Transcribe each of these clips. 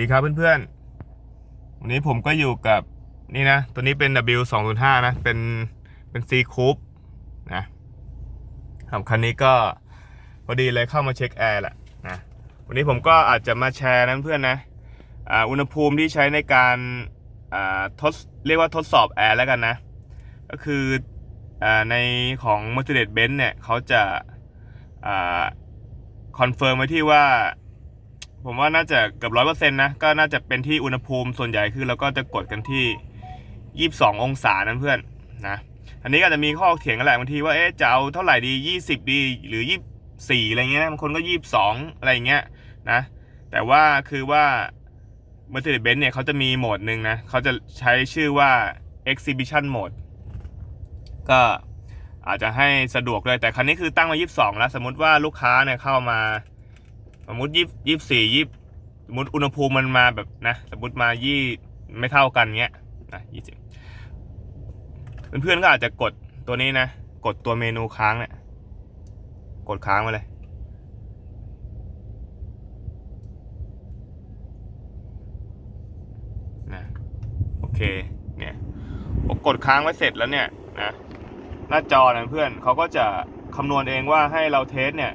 ดีครับเพื่อนๆ วันนี้ผมก็อยู่กับนี่นะ ตัวนี้เป็น W 2 0 5นะ เป็นเป็น C Coupe นะครับคันนี้ก็พอดีเลยเข้ามาเช็คแอร์แหละนะวันนี้ผมก็อาจจะมาแชร์นะเพื่อนนะอุณหภูมิที่ใช้ในการทดเรียกว่าทดสอบแอร์แล้วกันนะ ก็คืออในของ Mercedes-Benz เนี่ยเขาจะคอนเฟิร์มไว้ที่ว่า ผมว่าน่าจะเกือบร้อยเปอร์เซ็นต์นะ ก็น่าจะเป็นที่อุณหภูมิส่วนใหญ่คือเราก็จะกดกันที่ยี่สิบสององศานะเพื่อนนะ อันนี้ก็จะมีข้อเถียงกันแหละบางทีว่าเอ๊ะจะเอาเท่าไหร่ดียี่สิบดีหรือยี่สี่อะไรเงี้ยนะบางคนก็ยี่สิบสองอะไรเงี้ยนะ แต่ว่าคือว่า Mercedes-Benz เนี่ยเขาจะมีโหมดหนึ่งนะเขาจะใช้ชื่อว่า exhibition mode ก็อาจจะให้สะดวกเลยแต่คันนี้คือตั้งมา 22 แล้ว สมมติว่าลูกค้าเนี่ยเข้ามา สมมติยี่ยี่สี่ยี่สมมติอุณหภูมิมันมาแบบนะ สมมติมายี่ไม่เท่ากันเงี้ยนะยี่สิบเพื่อนๆก็อาจจะกดตัวนี้นะ กดตัวเมนูค้างเนี่ย กดค้างมาเลย นะ โอเค เนี่ยผมกดค้างไว้เสร็จแล้วเนี่ยนะ หน้าจอนะเพื่อนเขาก็จะคำนวณเองว่าให้เราเทสเนี่ย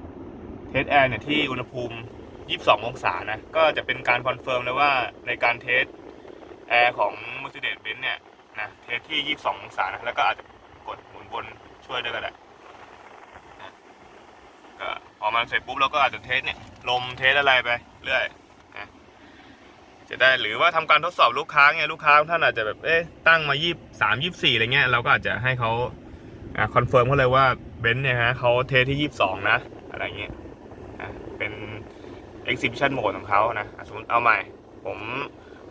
เทสแอร์เนี่ยที่อุณหภูมิ 22 องศานะ ก็จะเป็นการคอนเฟิร์มเลยว่าในการเทสแอร์ของ Mercedes-Benz เนี่ยนะเทสที่ 22 องศานะ แล้วก็อาจจะกดหมุนวนช่วยด้วยก็ได้นะก็พอมันเสร็จปุ๊บเราก็อาจจะเทสเนี่ยลมเทสอะไรไปเรื่อยนะจะได้หรือว่าทำการทดสอบลูกค้าไงลูกค้าท่านอาจจะแบบเอ๊ะตั้งมา23 24อะไรเงี้ยเราก็อาจจะให้เขาอ่าคอนเฟิร์มเขาเลยว่าเบนซ์เนี่ยฮะเขาเทสที่22นะอะไรเงี้ยะเป็น exhibition mode ของเขานะอะสมมติเอาใหม่ ผม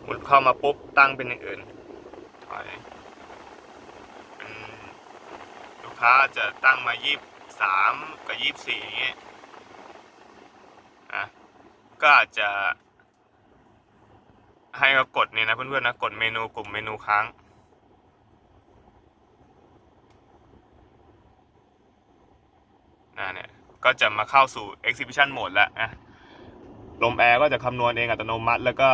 มุดเข้ามาปุ๊บตั้งเป็นอย่างอื่นถอยเป็นลูกค้าจะตั้งมา23กับ24อย่างเงี้ยอะก็อาจจะ ให้เขากดเนี่ยนะเพื่อนๆนะกดเมนูกลุ่มเมนูค้างอ่าเนี่ย ก็จะมาเข้าสู่ exhibition mode แล้วนะลมแอร์ก็จะคำนวณเองอัตโนมัติ แล้วก็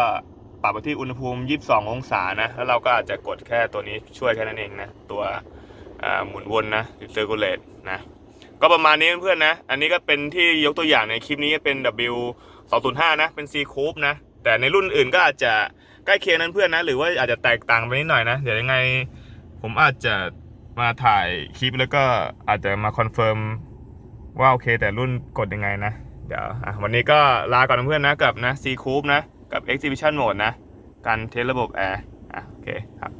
ปรับไปที่อุณหภูมิ 22 องศานะ แล้วเราก็อาจจะกดแค่ตัวนี้ช่วยแค่นั้นเองนะ ตัวหมุนวนนะ circulate นะ ก็ประมาณนี้เพื่อนๆนะ อันนี้ก็เป็นที่ยกตัวอย่างในคลิปนี้เป็น W 205นะ เป็น C Coupe นะ แต่ในรุ่นอื่นก็อาจจะใกล้เคียงนั้นเพื่อนนะ หรือว่าอาจจะแตกต่างไปนิดหน่อยนะ เดี๋ยวยังไงผมอาจจะมาถ่ายคลิปแล้วก็อาจจะมาคอนเฟิร์ม ว่าโอเคแต่รุ่นกดยังไงนะ เดี๋ยวอะวันนี้ก็ลาก่อนเพื่อนนะกับนะ C Coupe นะ กับ Exhibition Mode นะ การเทสระบบแอร์อะโอเคครับ